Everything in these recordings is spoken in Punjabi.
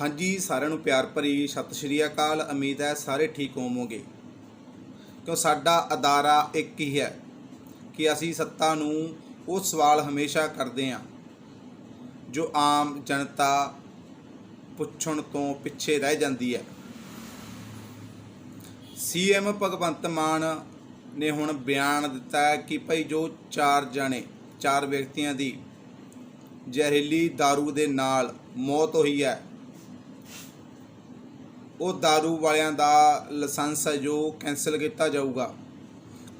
ਹਾਂਜੀ, ਸਾਰਿਆਂ ਨੂੰ ਪਿਆਰ ਭਰੀ ਸਤਿ ਸ਼੍ਰੀ ਅਕਾਲ। ਉਮੀਦ ਹੈ ਸਾਰੇ ਠੀਕ ਹੋਵੋਗੇ। ਕਿਉਂ ਸਾਡਾ ਅਦਾਰਾ ਇੱਕ ਹੀ ਹੈ ਕਿ ਅਸੀਂ ਸੱਤਾ ਨੂੰ ਉਹ ਸਵਾਲ ਹਮੇਸ਼ਾ ਕਰਦੇ ਹਾਂ ਜੋ ਆਮ ਜਨਤਾ ਪੁੱਛਣ ਤੋਂ ਪਿੱਛੇ ਰਹਿ ਜਾਂਦੀ ਹੈ। ਸੀਐਮ ਭਗਵੰਤ ਮਾਨ ਨੇ ਹੁਣ ਬਿਆਨ ਦਿੱਤਾ ਕਿ ਭਾਈ ਜੋ ਚਾਰ ਜਣੇ, ਚਾਰ ਵਿਅਕਤੀਆਂ ਦੀ ਜ਼ਹਿਰੀਲੀ दारू ਦੇ ਨਾਲ ਮੌਤ ਹੋਈ ਹੈ ਉਹ दारू ਵਾਲਿਆਂ ਦਾ ਲਾਇਸੈਂਸ ਹੈ ਜੋ ਕੈਂਸਲ ਕੀਤਾ ਜਾਊਗਾ।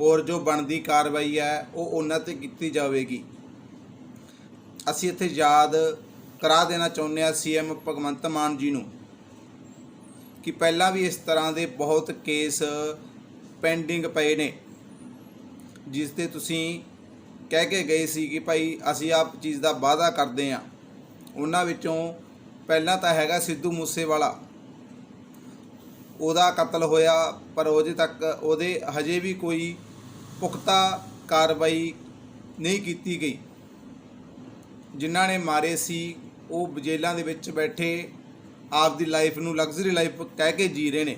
ਔਰ ਜੋ ਬਣਦੀ ਕਾਰਵਾਈ ਹੈ, ਉਹ ਉਹਨਾਂ ਤੇ ਕੀਤੀ ਜਾਵੇਗੀ। ਅਸੀਂ ਇੱਥੇ ਯਾਦ ਕਰਾ ਦੇਣਾ ਚਾਹੁੰਦੇ ਹਾਂ ਸੀਐਮ ਭਗਵੰਤ ਮਾਨ ਜੀ ਨੂੰ ਕਿ ਪਹਿਲਾਂ ਵੀ ਇਸ ਤਰ੍ਹਾਂ ਦੇ ਬਹੁਤ ਕੇਸ ਪੈਂਡਿੰਗ ਪਏ ਨੇ, ਜਿਸ ਤੇ ਤੁਸੀਂ ਕਹਿ ਕੇ ਗਏ ਸੀ ਕਿ ਭਾਈ ਅਸੀਂ ਆਪ ਚੀਜ਼ ਦਾ ਵਾਅਦਾ ਕਰਦੇ ਹਾਂ। ਉਹਨਾਂ ਵਿੱਚੋਂ ਪਹਿਲਾਂ ਤਾਂ ਹੈਗਾ ਸਿੱਧੂ ਮੂਸੇਵਾਲਾ। ਉਹਦਾ ਕਤਲ ਹੋਇਆ, ਪਰ ਉਹਦੇ ਤੱਕ, ਉਹਦੇ ਹਜੇ ਵੀ ਕੋਈ ਪੁਖਤਾ ਕਾਰਵਾਈ ਨਹੀਂ ਕੀਤੀ ਗਈ। ਜਿਨ੍ਹਾਂ ਨੇ ਮਾਰੇ ਸੀ, ਉਹ ਜੇਲ੍ਹਾਂ ਦੇ ਵਿੱਚ ਬੈਠੇ, ਆਪਦੀ ਲਾਈਫ ਨੂੰ ਲਗਜ਼ਰੀ ਲਾਈਫ ਕਹਿ ਕੇ ਜੀ ਰਹੇ ਨੇ।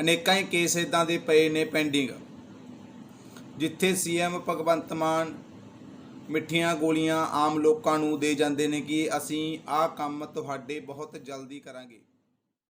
ਅਨੇਕਾਂ ਹੀ ਕੇਸ ਇਦਾਂ ਦੇ ਪਏ ਨੇ ਪੈਂਡਿੰਗ ਜਿੱਥੇ ਸੀਐਮ ਭਗਵੰਤ ਮਾਨ ਮਿੱਠੀਆਂ ਗੋਲੀਆਂ ਆਮ ਲੋਕਾਂ ਨੂੰ ਦੇ ਜਾਂਦੇ ਨੇ ਕਿ ਅਸੀਂ ਆਹ ਕੰਮ ਤੁਹਾਡੇ ਬਹੁਤ ਜਲਦੀ ਕਰਾਂਗੇ।